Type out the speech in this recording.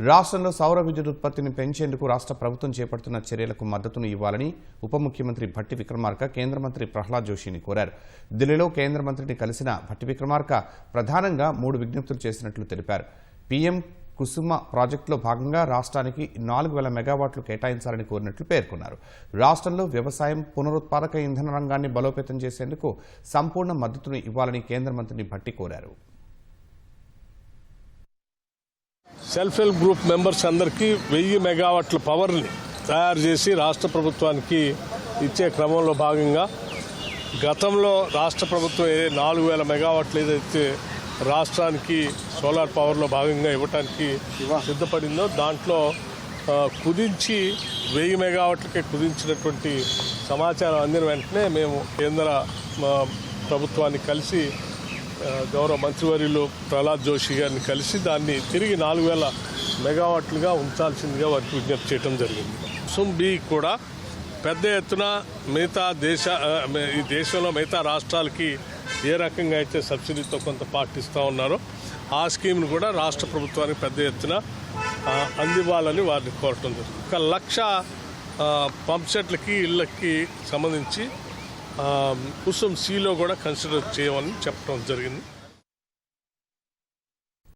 రాష్ట్రంలో సౌర విద్యుత్ ఉత్పత్తిని పెంచేందుకు రాష్ట్ర ప్రభుత్వం చేపడుతున్న చర్యలకు మద్దతును ఇవ్వాలని ఉప ముఖ్యమంత్రి భట్టి విక్రమార్క కేంద్ర మంత్రి ప్రహ్లాద్ జోషిని కోరారు. ఢిల్లీలో కేంద్ర మంత్రిని కలిసిన భట్టి విక్రమార్క ప్రధానంగా మూడు విజ్ఞప్తులు చేసినట్లు తెలిపారు. పీఎం కుసుమ ప్రాజెక్టులో భాగంగా రాష్ట్రానికి నాలుగు వేల మెగావాట్లు కేటాయించాలని కోరినట్లు పేర్కొన్నారు. రాష్ట్రంలో వ్యవసాయం పునరుత్పాదక ఇంధన రంగాన్ని బలోపేతం చేసేందుకు సంపూర్ణ మద్దతును ఇవ్వాలని కేంద్ర మంత్రిని భట్టి కోరారు. సెల్ఫ్ హెల్ప్ గ్రూప్ మెంబర్స్ అందరికీ వెయ్యి మెగావాట్ల పవర్ని తయారు చేసి రాష్ట్ర ప్రభుత్వానికి ఇచ్చే క్రమంలో భాగంగా గతంలో రాష్ట్ర ప్రభుత్వం ఏ నాలుగు వేల మెగావాట్లు ఏదైతే రాష్ట్రానికి సోలార్ పవర్లో భాగంగా ఇవ్వటానికి సిద్ధపడిందో దాంట్లో కుదించి వెయ్యి మెగావాట్లకే కుదించినటువంటి సమాచారం అందిన వెంటనే మేము కేంద్ర ప్రభుత్వాన్ని కలిసి గౌరవ మంత్రివర్యులు ప్రహ్లాద్ జోషి గారిని కలిసి దాన్ని తిరిగి నాలుగు వేల మెగావాట్లుగా ఉంచాల్సిందిగా వారికి విజ్ఞప్తి చేయడం జరిగింది. సుమ్ బి కూడా పెద్ద ఎత్తున మిగతా దేశ ఈ దేశంలో మిగతా రాష్ట్రాలకి ఏ రకంగా అయితే సబ్సిడీతో కొంత పాటిస్తూ ఉన్నారో ఆ స్కీమ్ను కూడా రాష్ట్ర ప్రభుత్వానికి పెద్ద ఎత్తున అందివ్వాలని వారిని కోరటం జరిగింది. ఒక లక్ష పంప్ సెట్లకి ఇళ్ళకి సంబంధించి కుసుమ్ సిలో కూడా కన్సిడర్ చేయమని చెప్పడం జరిగింది.